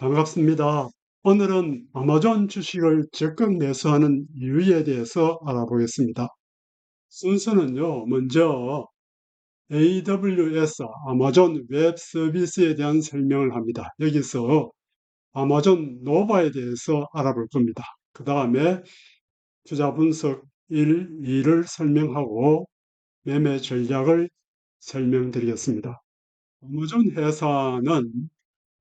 반갑습니다. 오늘은 아마존 주식을 적극 매수하는 이유에 대해서 알아보겠습니다. 순서는요, 먼저 AWS, 아마존 웹 서비스에 대한 설명을 합니다. 여기서 아마존 노바에 대해서 알아볼 겁니다. 그 다음에 투자 분석 1, 2를 설명하고 매매 전략을 설명드리겠습니다. 아마존 회사는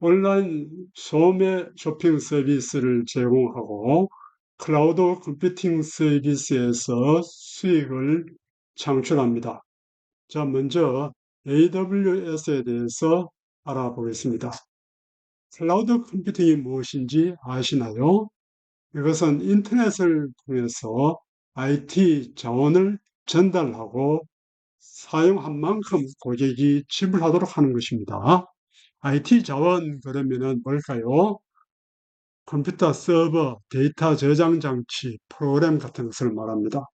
온라인 소매 쇼핑 서비스를 제공하고 클라우드 컴퓨팅 서비스에서 수익을 창출합니다. 자, 먼저 AWS에 대해서 알아보겠습니다. 클라우드 컴퓨팅이 무엇인지 아시나요? 이것은 인터넷을 통해서 IT 자원을 전달하고 사용한 만큼 고객이 지불하도록 하는 것입니다. IT 자원 그러면은 뭘까요? 컴퓨터 서버, 데이터 저장 장치, 프로그램 같은 것을 말합니다.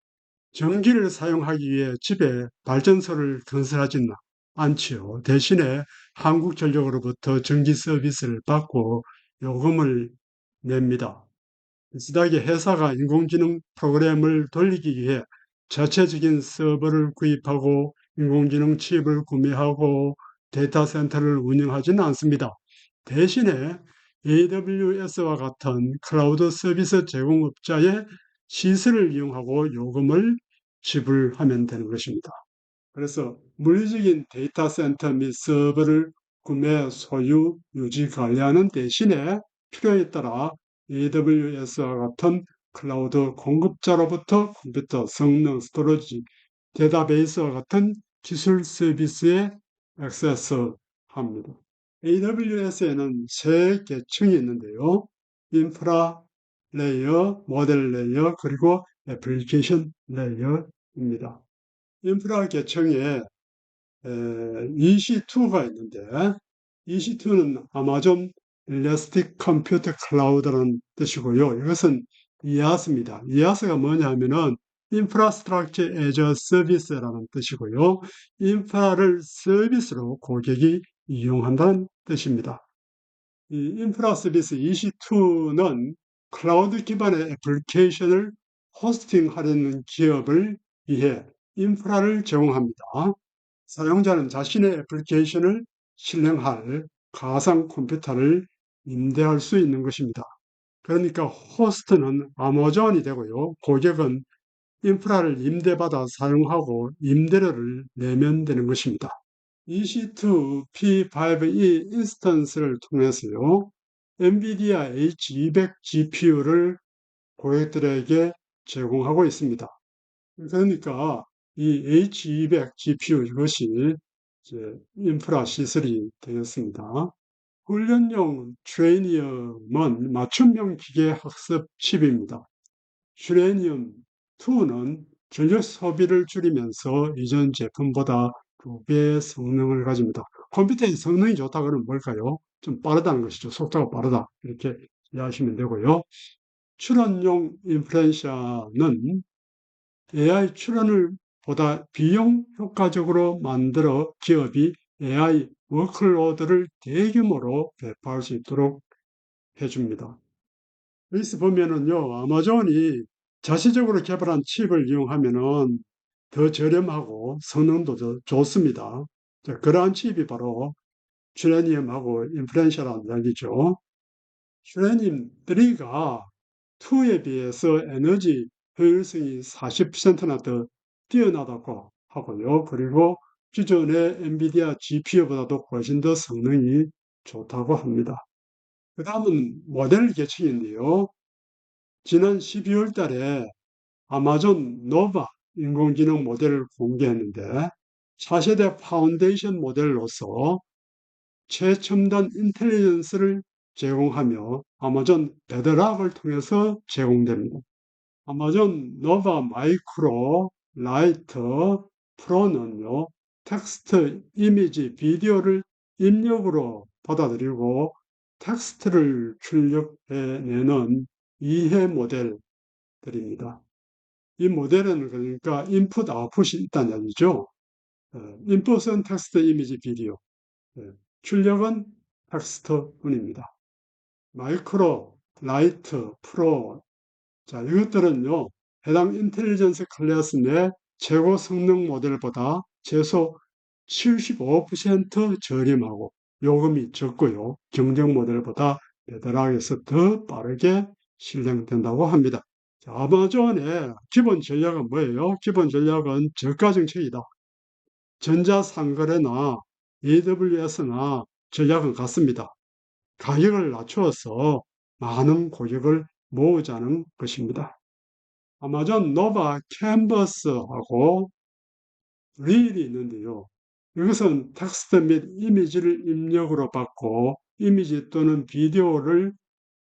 전기를 사용하기 위해 집에 발전소를 건설하지는 않지요. 대신에 한국전력으로부터 전기 서비스를 받고 요금을 냅니다. 비슷하게 회사가 인공지능 프로그램을 돌리기 위해 자체적인 서버를 구입하고 인공지능 칩을 구매하고 데이터 센터를 운영하지는 않습니다. 대신에 AWS와 같은 클라우드 서비스 제공업자의 시설을 이용하고 요금을 지불하면 되는 것입니다. 그래서 물리적인 데이터 센터 및 서버를 구매, 소유, 유지, 관리하는 대신에 필요에 따라 AWS와 같은 클라우드 공급자로부터 컴퓨터 성능, 스토리지, 데이터베이스와 같은 기술 서비스에 액세스합니다. AWS에는 세 계층이 있는데요. 인프라 레이어, 모델 레이어, 그리고 애플리케이션 레이어입니다. 인프라 계층에 EC2가 있는데 EC2는 아마존 일레스틱 컴퓨터 클라우드라는 뜻이고요. 이것은 이아스입니다. 이아스가 뭐냐 하면은 인프라스트럭처 에저 서비스라는 뜻이고요. 인프라를 서비스로 고객이 이용한다는 뜻입니다. 이 인프라 서비스 EC2는 클라우드 기반의 애플리케이션을 호스팅하려는 기업을 위해 인프라를 제공합니다. 사용자는 자신의 애플리케이션을 실행할 가상 컴퓨터를 임대할 수 있는 것입니다. 그러니까 호스트는 아마존이 되고요. 고객은 인프라를 임대받아 사용하고 임대료를 내면 되는 것입니다. EC2 P5e 인스턴스를 통해서요. 엔비디아 H200 GPU를 고객들에게 제공하고 있습니다. 그러니까 이 H200 GPU 이것이 인프라 시설이 되겠습니다. 훈련용 트레이니엄은 맞춤형 기계 학습 칩입니다. 슈레니엄 2는 전력 소비를 줄이면서 이전 제품보다 두 배의 성능을 가집니다. 컴퓨터의 성능이 좋다 그러면 뭘까요? 좀 빠르다는 것이죠. 속도가 빠르다. 이렇게 이해하시면 되고요. 출원용 인플루엔샤는 AI 출원을 보다 비용 효과적으로 만들어 기업이 AI 워크로드를 대규모로 배포할 수 있도록 해줍니다. 여기서 보면은요, 아마존이 자체적으로 개발한 칩을 이용하면 은 더 저렴하고 성능도 더 좋습니다. 자, 그러한 칩이 바로 슈레니엄하고 인프렌셜라는 이야기죠. 슈레니엄 3가 2에 비해서 에너지 효율성이 40%나 더 뛰어나다고 하고요. 그리고 기존의 엔비디아 GPU보다도 훨씬 더 성능이 좋다고 합니다. 그 다음은 모델 계층인데요. 지난 12월 달에 아마존 노바 인공지능 모델을 공개했는데 차세대 파운데이션 모델로서 최첨단 인텔리전스를 제공하며 아마존 베드락을 통해서 제공됩니다. 아마존 노바 마이크로 라이트 프로는요, 텍스트, 이미지, 비디오를 입력으로 받아들이고 텍스트를 출력해내는 이해 모델들입니다. 이 모델은 그러니까 인풋, 아웃풋이 있다는 얘기죠. 인풋은 텍스트, 이미지, 비디오. 출력은 텍스트뿐입니다. 마이크로, 라이트, 프로. 자, 이것들은요, 해당 인텔리전스 클래스 내 최고 성능 모델보다 최소 75% 저렴하고 요금이 적고요. 경쟁 모델보다 배달하게서 더 빠르게 실행된다고 합니다. 자, 아마존의 기본 전략은 뭐예요? 기본 전략은 저가 정책이다. 전자상거래나 AWS나 전략은 같습니다. 가격을 낮추어서 많은 고객을 모으자는 것입니다. 아마존 노바 캔버스하고 릴이 있는데요. 이것은 텍스트 및 이미지를 입력으로 받고 이미지 또는 비디오를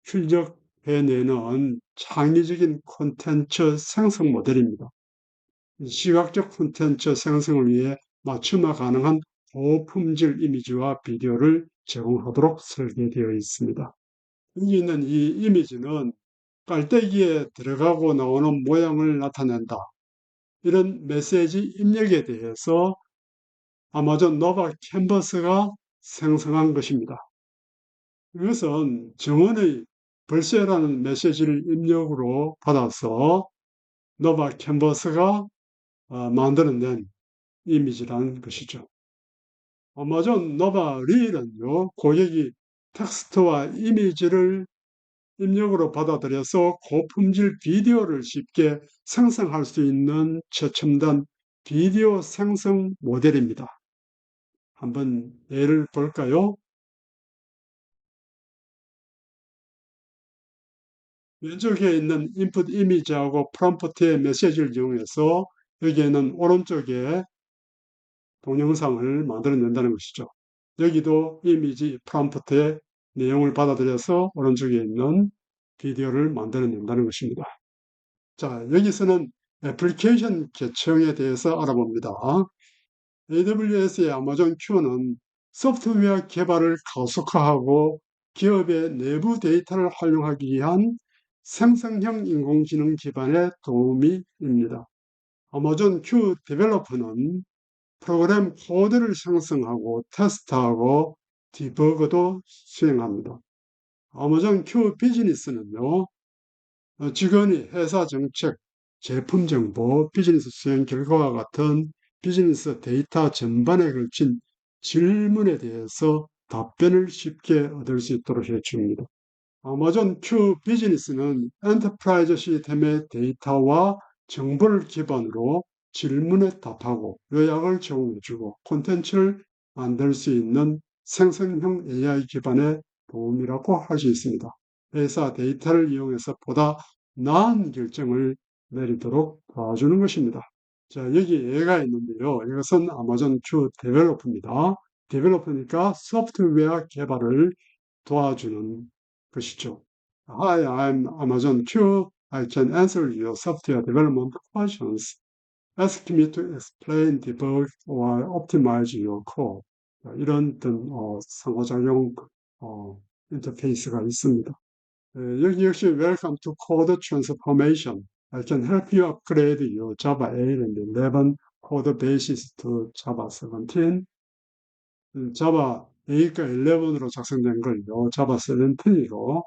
출력 해내는 창의적인 콘텐츠 생성 모델입니다. 시각적 콘텐츠 생성을 위해 맞춤화 가능한 고품질 이미지와 비디오를 제공하도록 설계되어 있습니다. 여기 있는 이 이미지는 깔때기에 들어가고 나오는 모양을 나타낸다. 이런 메시지 입력에 대해서 아마존 노바 캔버스가 생성한 것입니다. 이것은 정원의 벌새라는 메시지를 입력으로 받아서 노바 캔버스가 어, 만들어낸 이미지라는 것이죠. 아마존 노바 릴은요, 고객이 텍스트와 이미지를 입력으로 받아들여서 고품질 비디오를 쉽게 생성할 수 있는 최첨단 비디오 생성 모델입니다. 한번 예를 볼까요? 왼쪽에 있는 인풋 이미지하고 프롬프트의 메시지를 이용해서 여기에는 오른쪽에 동영상을 만들어낸다는 것이죠. 여기도 이미지 프롬프트의 내용을 받아들여서 오른쪽에 있는 비디오를 만들어낸다는 것입니다. 자, 여기서는 애플리케이션 계층에 대해서 알아봅니다. AWS의 아마존 Q는 소프트웨어 개발을 가속화하고 기업의 내부 데이터를 활용하기 위한 생성형 인공지능 기반의 도우미입니다. 아마존 Q 데벨로퍼는 프로그램 코드를 생성하고 테스트하고 디버그도 수행합니다. 아마존 Q 비즈니스는요, 직원이 회사 정책, 제품 정보, 비즈니스 수행 결과와 같은 비즈니스 데이터 전반에 걸친 질문에 대해서 답변을 쉽게 얻을 수 있도록 해줍니다. 아마존 Q 비즈니스는 엔터프라이즈 시스템의 데이터와 정보를 기반으로 질문에 답하고 요약을 제공해주고 콘텐츠를 만들 수 있는 생성형 AI 기반의 도움이라고 할 수 있습니다. 회사 데이터를 이용해서 보다 나은 결정을 내리도록 도와주는 것입니다. 자, 여기 예가 있는데요. 이것은 아마존 Q 데벨로퍼입니다. 데벨로퍼니까 소프트웨어 개발을 도와주는 것이죠. Hi, I'm Amazon Q. I can answer your software development questions. Ask me to explain, debug, or optimize your code. 이런 어, 상호작용 어, 인터페이스가 있습니다. 에, 여기 역시 Welcome to Code Transformation. I can help you upgrade your Java 8 and 11 code bases to Java 17. Java 8과 11으로 작성된 걸요, Java 17으로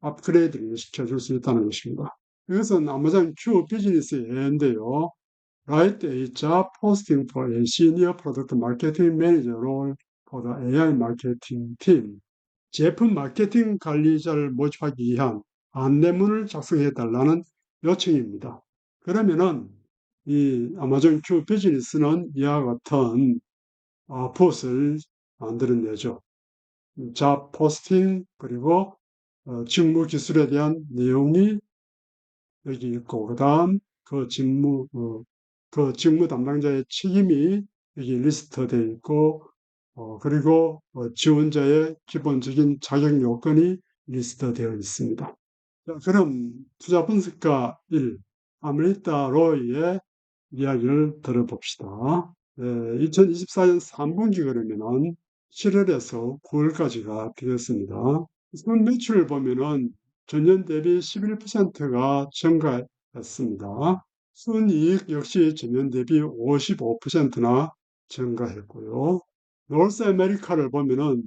업그레이드를 시켜줄 수 있다는 것입니다. 이것은 아마존 Q 비즈니스의 예인데요. Write a job posting for a senior product marketing manager role for the AI marketing team. 제품 마케팅 관리자를 모집하기 위한 안내문을 작성해 달라는 요청입니다. 그러면은 이 아마존 Q 비즈니스는 이와 같은 어, 봇을 만들어내죠. 잡 포스팅 그리고 어, 직무 기술에 대한 내용이 여기 있고 그 다음 그 직무 어, 그 직무 담당자의 책임이 여기 리스트되어 있고 어, 그리고 어, 지원자의 기본적인 자격 요건이 리스트되어 있습니다. 자, 그럼 투자 분석가 1 아메리타 로이의 이야기를 들어봅시다. 네, 2024년 3분기 그러면은 7월에서 9월까지가 되었습니다. 선 매출을 보면은 전년 대비 11%가 증가했습니다. 순이익 역시 전년 대비 55%나 증가했고요. 노스 아메리카를 보면은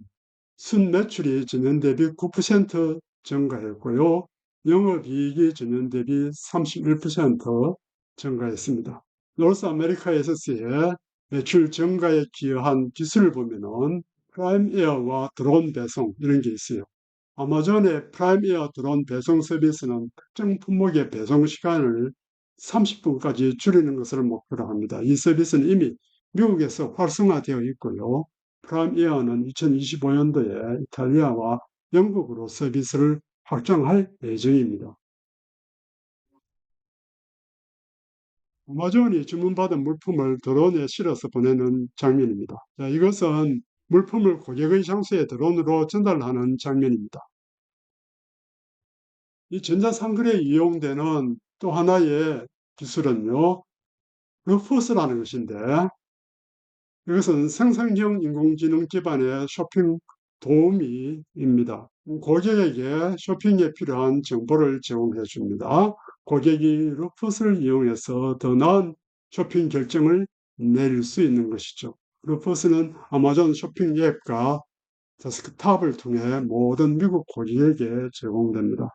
순 매출이 전년 대비 9% 증가했고요. 영업이익이 전년 대비 31% 증가했습니다. 노스 아메리카 에서스의 매출 증가에 기여한 기술을 보면은 프라임 에어와 드론 배송 이런 게 있어요. 아마존의 프라임 에어 드론 배송 서비스는 특정 품목의 배송 시간을 30분까지 줄이는 것을 목표로 합니다. 이 서비스는 이미 미국에서 활성화되어 있고요. 프라임 에어는 2025년도에 이탈리아와 영국으로 서비스를 확장할 예정입니다. 아마존이 주문받은 물품을 드론에 실어서 보내는 장면입니다. 자, 이것은 물품을 고객의 장소에 드론으로 전달하는 장면입니다. 이 전자상거래에 이용되는 또 하나의 기술은요, 루퍼스라는 것인데, 이것은 생성형 인공지능 기반의 쇼핑 도우미입니다. 고객에게 쇼핑에 필요한 정보를 제공해 줍니다. 고객이 루퍼스를 이용해서 더 나은 쇼핑 결정을 내릴 수 있는 것이죠. 루퍼스는 아마존 쇼핑 앱과 데스크탑을 통해 모든 미국 고객에게 제공됩니다.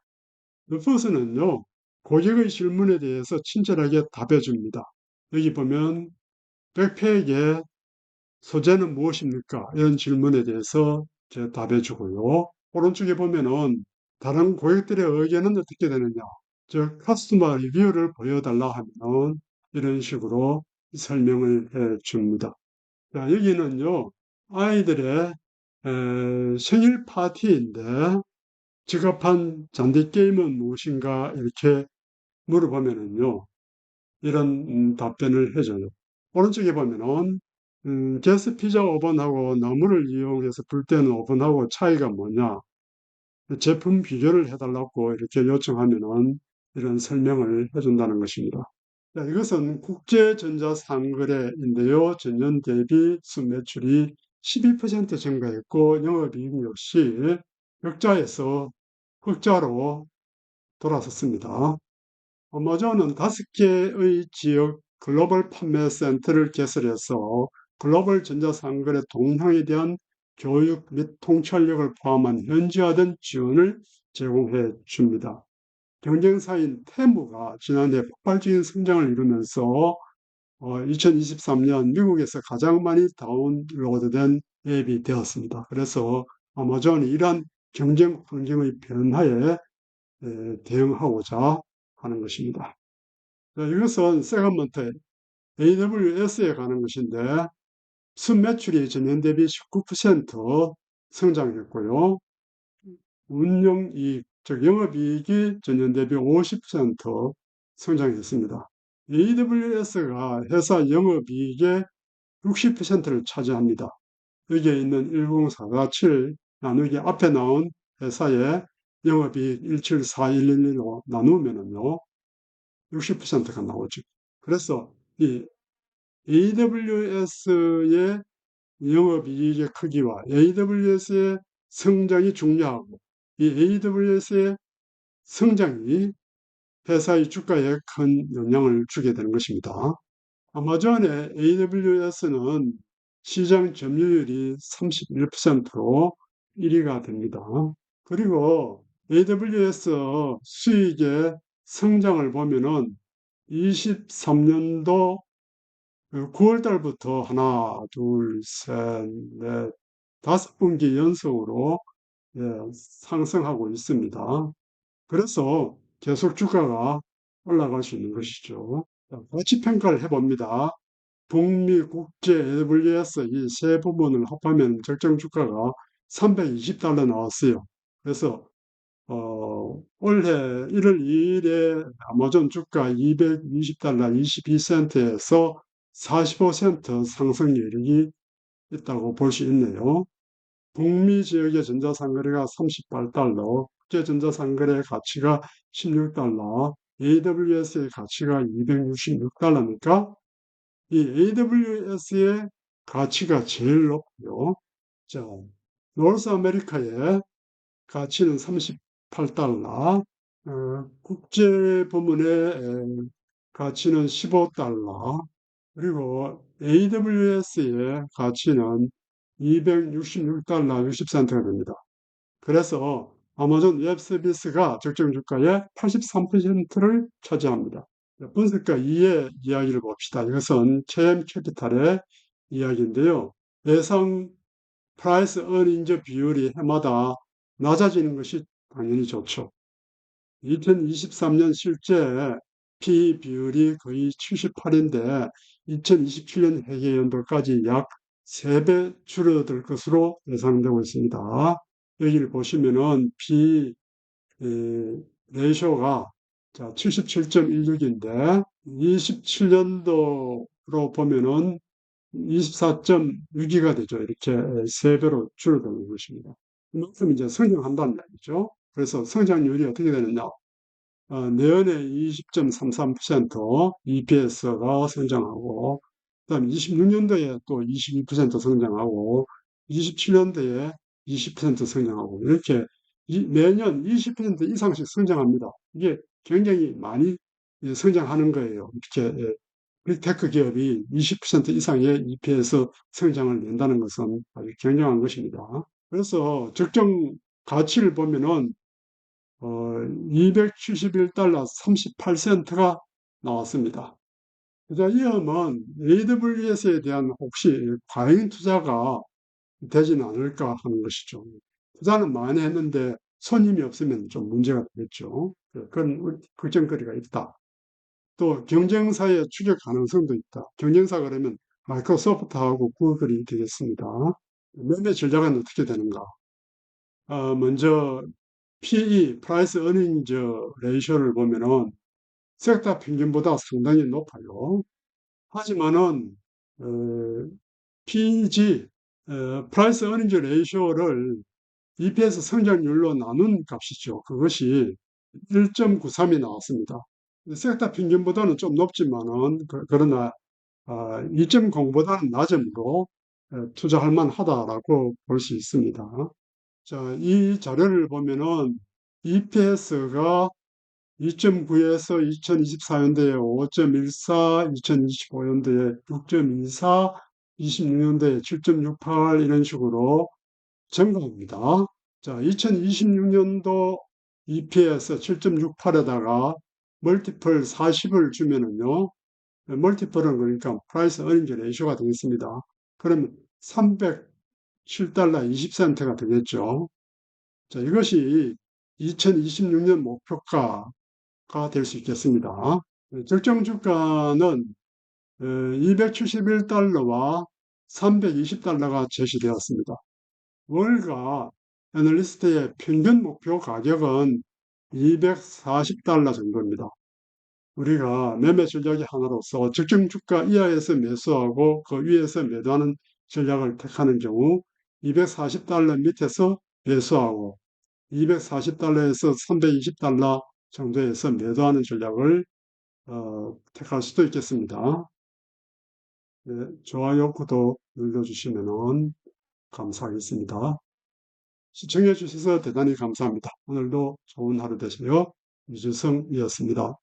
루퍼스는요, 고객의 질문에 대해서 친절하게 답해 줍니다. 여기 보면 백팩의 소재는 무엇입니까? 이런 질문에 대해서 답해 주고요. 오른쪽에 보면은 다른 고객들의 의견은 어떻게 되느냐? 즉, 커스터머 리뷰를 보여달라 하면 이런 식으로 설명을 해 줍니다. 자, 여기는요, 아이들의 에, 생일 파티인데 적합한 잔디 게임은 무엇인가 이렇게 물어보면은요, 이런 음, 답변을 해줘요. 오른쪽에 보면은 음, 게스 피자 오븐하고 나무를 이용해서 불 때는 오븐하고 차이가 뭐냐? 제품 비교를 해달라고 이렇게 요청하면은 이런 설명을 해준다는 것입니다. 자, 이것은 국제전자상거래인데요. 전년 대비 순매출이 12% 증가했고 영업이익 역시 흑자에서 흑자로 돌아섰습니다. 아마존은 다섯 개의 지역 글로벌 판매 센터를 개설해서 글로벌 전자상거래 동향에 대한 교육 및 통찰력을 포함한 현지화된 지원을 제공해 줍니다. 경쟁사인 테무가 지난해 폭발적인 성장을 이루면서 2023년 어, 미국에서 가장 많이 다운로드된 앱이 되었습니다. 그래서 아마존이 이러한 경쟁 환경의 변화에 대응하고자 하는 것입니다. 이것은 세건먼트 AWS에 가는 것인데 순매출이 전년 대비 19% 성장했고요. 운영이익, 즉 영업이익이 전년 대비 50% 성장했습니다. AWS가 회사 영업이익의 60%를 차지합니다. 여기에 있는 1047 나누기 앞에 나온 회사의 영업이익 174111로 나누면은요, 60%가 나오죠. 그래서 이 AWS의 영업이익의 크기와 AWS의 성장이 중요하고 이 AWS의 성장이 회사의 주가에 큰 영향을 주게 되는 것입니다. 아마존의 AWS는 시장 점유율이 31%로 1위가 됩니다. 그리고 AWS 수익의 성장을 보면은 23년도 9월 그 달부터 하나, 둘, 셋, 넷, 다섯 분기 연속으로 예, 상승하고 있습니다. 그래서 계속 주가가 올라갈 수 있는 것이죠. 같이 평가를 해봅니다. 북미 국제 AWS 이 세 부분을 합하면 적정 주가가 320달러 나왔어요. 그래서 어, 올해 1월 2일에 아마존 주가 220달러 22센트에서 45센트 상승률이 있다고 볼 수 있네요. 북미 지역의 전자상거래가 38달러, 국제전자상거래 가치가 16달러, AWS의 가치가 266달러니까 이 AWS의 가치가 제일 높고요. 자, 노스 아메리카의 가치는 38달러, 어, 국제 부문의 가치는 15달러, 그리고 AWS의 가치는 266달러 60센트가 됩니다. 그래서 아마존 웹 서비스가 적정 주가의 83%를 차지합니다. 분석가 2의 이야기를 봅시다. 이것은 체험 캐피탈의 이야기인데요. 예상 프라이스 어닝즈 비율이 해마다 낮아지는 것이 당연히 좋죠. 2023년 실제 P 비율이 거의 78인데 2027년 회계 연도까지 약 3배 줄어들 것으로 예상되고 있습니다. 여기를 보시면은 P 레이쇼가 77.16인데 27년도로 보면은 24.6기가 되죠. 이렇게 3배로 줄어드는 것입니다. 그만큼 이제 성장한다는 얘기죠. 그래서 성장률이 어떻게 되느냐. 어, 내년에 20.33% EPS가 성장하고, 그 다음 26년도에 또 22% 성장하고, 27년도에 20% 성장하고, 이렇게 매년 20% 이상씩 성장합니다. 이게 굉장히 많이 성장하는 거예요. 이렇게 빅테크 기업이 20% 이상의 EPS 성장을 낸다는 것은 아주 굉장한 것입니다. 그래서 적정 가치를 보면은 어, 271달러 38센트가 나왔습니다. 자, 이음은 AWS에 대한 혹시 과잉 투자가 되지는 않을까 하는 것이죠. 투자는 많이 했는데 손님이 없으면 좀 문제가 되겠죠. 그런 걱정거리가 있다. 또 경쟁사의 추격 가능성도 있다. 경쟁사 그러면 마이크로소프트하고 구글이 되겠습니다. 매매 전략은 어떻게 되는가? 어, 먼저 PE, Price Earnings Ratio를 보면은 섹터 평균보다 상당히 높아요. 하지만은 어, PEG, 어, Price Earnings Ratio를 EPS 성장률로 나눈 값이죠. 그것이 1.93이 나왔습니다. 섹터 평균보다는 좀 높지만은 그, 러나 2.0보다는 낮음으로 투자할 만하다라고 볼 수 있습니다. 자, 이 자료를 보면은 EPS가 2.9에서 2024년도에 5.14, 2025년도에 6.24, 26년도에 7.68 이런 식으로 증가합니다. 자, 2026년도 EPS 7.68에다가 멀티플 40을 주면은요, 멀티플은 그러니까 프라이스 어닝즈 레이쇼가 되겠습니다. 그러면 307달러 20센트가 되겠죠. 자, 이것이 2026년 목표가 가 될 수 있겠습니다. 적정 주가는 271달러와 320달러가 제시되었습니다. 월가 애널리스트의 평균 목표 가격은 240달러 정도입니다. 우리가 매매 전략의 하나로서 적정 주가 이하에서 매수하고 그 위에서 매도하는 전략을 택하는 경우 240달러 밑에서 매수하고 240달러에서 320달러 정도에서 매도하는 전략을 어, 택할 수도 있겠습니다. 네, 좋아요, 구독 눌러주시면 감사하겠습니다. 시청해 주셔서 대단히 감사합니다. 오늘도 좋은 하루 되세요. 유주성이었습니다.